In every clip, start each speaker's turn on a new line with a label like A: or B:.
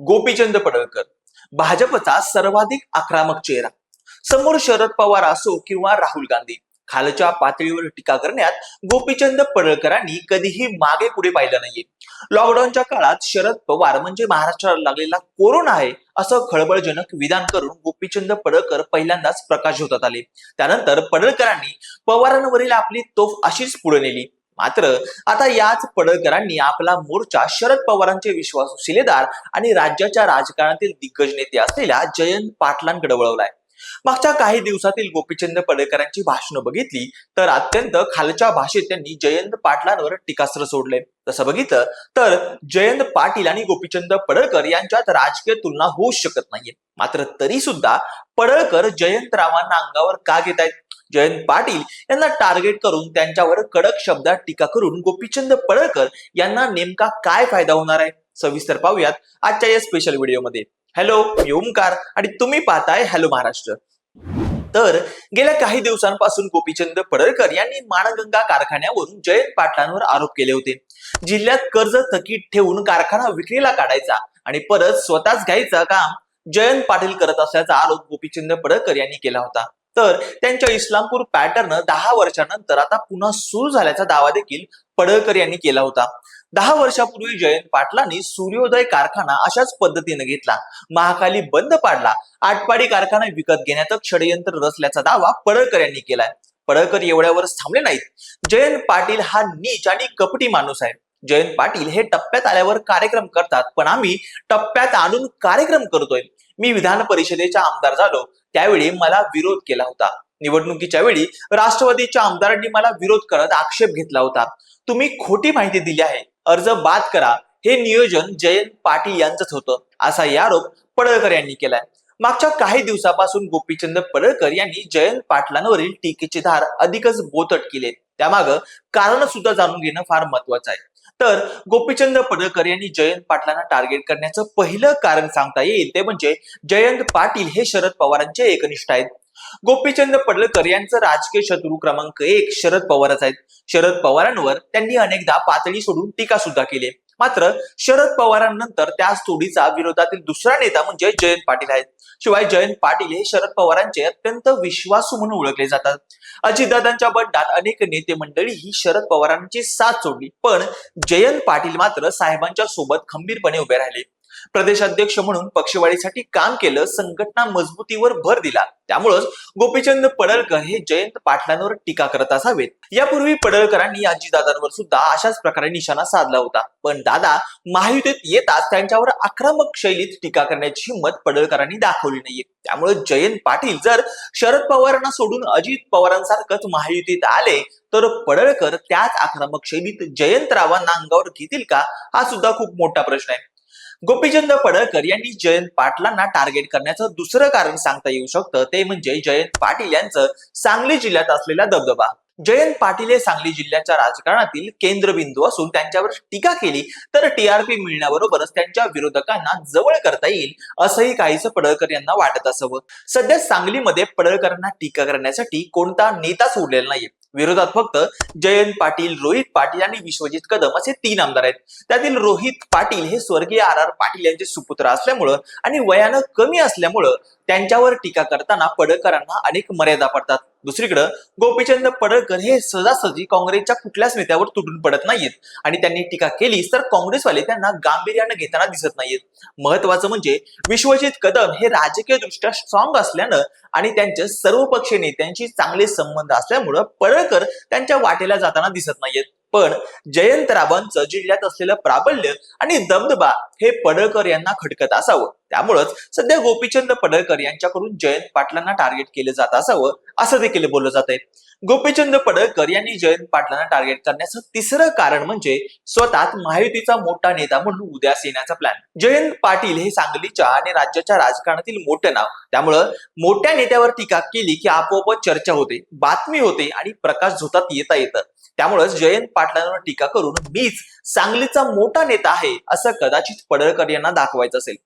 A: गोपीचंद पडळकर. भाजपचा सर्वाधिक आक्रमक चेहरा. समोर शरद पवार असो किंवा राहुल गांधी खालच्या पातळीवर टीका करण्यात गोपीचंद पडळकरांनी कधीही मागे पुढे पाहिलं नाहीये. लॉकडाऊनच्या काळात शरद पवार म्हणजे महाराष्ट्राला लागलेला कोरोना आहे असं खळबळजनक विधान करून गोपीचंद पडळकर पहिल्यांदाच प्रकाश होतात आले. त्यानंतर पडळकरांनी पवारांवरील आपली तोफ अशीच पुढे नेली. मात्र आता याच पडळकरांनी आपला मोर्चा शरद पवारांचे विश्वासू शिलेदार आणि राज्याच्या राजकारणातील दिग्गज नेते असलेल्या जयंत पाटलांकडे वळवलाय. मागच्या काही दिवसातील गोपीचंद पडळकरांची भाषणं बघितली तर अत्यंत खालच्या भाषेत त्यांनी जयंत पाटलांवर टीकास्त्र सोडले. तसं बघितलं तर जयंत पाटील आणि गोपीचंद पडळकर यांच्यात राजकीय तुलना होऊ शकत नाहीये. मात्र तरी सुद्धा पडळकर जयंतरावांना अंगावर का घेत आहेत जयंत पाटील यांना टार्गेट करून त्यांच्यावर कडक शब्दात टीका करून गोपीचंद पडळकर यांना नेमका काय फायदा होणार आहे? सविस्तर पाहूयात आजच्या या स्पेशल व्हिडिओमध्ये हॅलो मी ओमकार आणि तुम्ही पाहताय हॅलो महाराष्ट्र. तर गेल्या काही दिवसांपासून गोपीचंद पडळकर यांनी माणगंगा कारखान्यावरून जयंत पाटलांवर आरोप केले होते. जिल्ह्यात कर्ज थकीत ठेवून कारखाना विक्रीला काढायचा आणि परत स्वतःच घ्यायचं काम जयंत पाटील करत असल्याचा आरोप गोपीचंद पडळकर यांनी केला होता. तर त्यांच्या इस्लामपूर पॅटर्न दहा वर्षानंतर आता पुन्हा सुरू झाल्याचा दावा देखील पडळकर यांनी केला होता. दहा वर्षापूर्वी जयंत पाटलांनी सूर्योदय कारखाना अशाच पद्धतीने घेतला. महाकाली बंद पाडला. आटपाडी कारखाना विकत घेण्याचं षडयंत्र रचल्याचा दावा पडळकर यांनी केलाय. पडळकर एवढ्यावरच थांबले नाहीत. जयंत पाटील हा नीच आणि कपटी माणूस आहे. जयंत पाटील हे टप्प्यात आल्यावर कार्यक्रम करतात पण आम्ही टप्प्यात आणून कार्यक्रम करतोय. मी विधान परिषदेचा आमदार झालो. त्यावेळी मला विरोध केला होता. निवडणुकीच्या वेळी राष्ट्रवादीच्या आमदारांनी मला विरोध करत आक्षेप घेतला होता. तुम्ही खोटी माहिती दिली आहे. अर्ज बाद करा. हे नियोजन जयंत पाटील यांचंच होतं असा आरोप पडळकर यांनी केलाय. मागच्या काही दिवसापासून गोपीचंद पडळकर यांनी जयंत पाटलांवरील टीकेची धार अधिकच बोतट केले. त्यामागं कारण सुद्धा जाणून घेणं फार महत्वाचं आहे. तर गोपीचंद पडळकर यांनी जयंत पाटलांना टार्गेट करण्याचं पहिलं कारण सांगता येईल. ते म्हणजे जयंत पाटील हे शरद पवारांचे एकनिष्ठ आहेत. गोपीचंद पडळकर यांचं राजकीय शत्रू क्रमांक एक शरद पवारच आहेत. शरद पवारांवर त्यांनी अनेकदा पातळी सोडून टीका सुद्धा केली मात्र शरद पवारांनंतर त्याच तोडीचा विरोधातील दुसरा नेता म्हणजे जयंत पाटील आहेत. शिवाय जयंत पाटील हे शरद पवारांचे अत्यंत विश्वासू म्हणून ओळखले जातात. अजितदादांच्या बंडात अनेक नेते मंडळी ही शरद पवारांची साथ सोडली पण जयंत पाटील मात्र साहेबांच्या सोबत खंबीरपणे उभे राहिले. प्रदेशाध्यक्ष म्हणून पक्षवाढीसाठी काम केलं संघटना मजबूतीवर भर दिला. त्यामुळंच गोपीचंद पडळकर हे जयंत पाटलांवर टीका करत असावेत. यापूर्वी पडळकरांनी आजीदादांवर सुद्धा अशाच प्रकारे निशाणा साधला होता. पण दादा महायुतीत येताच त्यांच्यावर आक्रमक शैलीत टीका करण्याची हिंमत पडळकरांनी दाखवली नाहीये. त्यामुळे जयंत पाटील जर शरद पवारांना सोडून अजित पवारांसारखंच महायुतीत आले तर पडळकर त्याच आक्रमक शैलीत जयंतरावांना अंगावर घेतील का? हा सुद्धा खूप मोठा प्रश्न आहे. गोपीचंद पडळकर यांनी जयंत पाटलांना टार्गेट करण्याचं दुसरं कारण सांगता येऊ शकतं. ते म्हणजे जयंत पाटील यांचं सांगली जिल्ह्यात असलेला दबदबा. जयंत पाटील हे सांगली जिल्ह्याच्या राजकारणातील केंद्रबिंदू असून त्यांच्यावर टीका केली तर टीआरपी मिळण्याबरोबरच त्यांच्या विरोधकांना जवळ करता येईल असंही काहीच पडळकर यांना वाटत असावं. सध्या सांगलीमध्ये पडळकरांना टीका करण्यासाठी कोणता नेताच उरलेला नाहीये. विरोधात फक्त जयंत पाटील रोहित पाटील आणि विश्वजित कदम असे तीन आमदार आहेत. त्यातील रोहित पाटील हे स्वर्गीय आर आर पाटील यांचे सुपुत्र असल्यामुळं आणि वयानं कमी असल्यामुळं त्यांच्यावर टीका करताना पडळकरांना अनेक मर्यादा पडतात. दुसरीकडं गोपीचंद पडळकर हे सहजासहजी काँग्रेसच्या कुठल्याच नेत्यावर तुटून पडत नाहीत आणि त्यांनी टीका केली तर काँग्रेसवाले त्यांना गांभीर्यानं घेताना दिसत नाहीत महत्वाचं म्हणजे विश्वजित कदम हे राजकीय दृष्ट्या स्ट्रॉंग असल्यानं आणि त्यांचे सर्वपक्षीय नेत्यांशी चांगले संबंध असल्यामुळं पडळकर त्यांच्या वाटेला जाताना दिसत नाहीयेत. पण जयंतरावांचं जिल्ह्यात असलेलं प्राबल्य आणि दबदबा हे पडळकर यांना खटकत असावं. त्यामुळंच सध्या गोपीचंद पडळकर यांच्याकडून जयंत पाटलांना टार्गेट केलं जात असावं असं देखील बोललं जात आहे गोपीचंद पडळकर यांनी जयंत पाटलांना टार्गेट करण्याचं तिसरं कारण म्हणजे स्वतः महायुतीचा मोठा नेता म्हणून उद्यास येण्याचा प्लॅन जयंत पाटील हे सांगलीच्या आणि राज्याच्या राजकारणातील मोठं नाव. त्यामुळं मोठ्या नेत्यावर टीका केली की आपोआप चर्चा होते बातमी होते आणि प्रकाश झोतात येता येतं. त्यामुळेच जयंत पाटलांवर टीका करून मीच सांगलीचा मोठा नेता आहे असं कदाचित पडळकर यांना दाखवायचं असेल.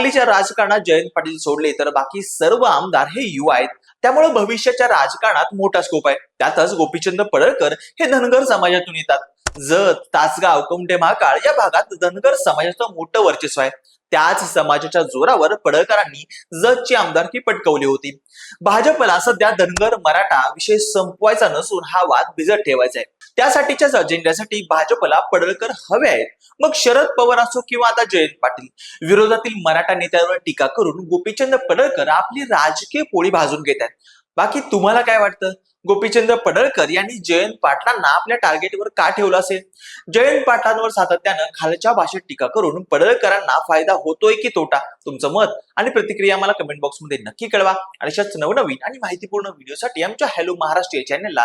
A: सांगलीच्या राजकारणात जयंत पाटील सोडले तर बाकी सर्व आमदार हे युवा आहेत. त्यामुळे भविष्याच्या राजकारणात मोठा स्कोप आहे. त्यातच गोपीचंद पडळकर हे धनगर समाजातून येतात. जत तासगाव कमटे महाकाळ या भागात धनगर समाजाचं मोठं वर्चस्व आहे. त्याच समाजाच्या जोरावर पडळकरांनी जतची आमदारकी पटकवली होती. भाजपला सध्या धनगर मराठा विषय संपवायचा नसून हा वाद भिजत ठेवायचा आहे. त्यासाठीच्याच अजेंड्यासाठी भाजपला पडळकर हवे आहेत. मग शरद पवार असो किंवा आता जयंत पाटील विरोधातील मराठा नेत्यांवर टीका करून गोपीचंद पडळकर आपली राजकीय पोळी भाजून घेत आहेत. बाकी तुम्हाला काय वाटतं? गोपीचंद पडळकर यांनी जयंत पाटलांना आपल्या टार्गेटवर का ठेवलं असेल? जयंत पाटलांवर सातत्यानं खालच्या भाषेत टीका करून पडळकरांना फायदा होतोय की तोटा? तुमचं मत आणि प्रतिक्रिया मला कमेंट बॉक्समध्ये नक्की कळवा. आणि अशाच नवनवीन आणि माहितीपूर्ण व्हिडिओसाठी आमच्या हॅलो महाराष्ट्र या चॅनलला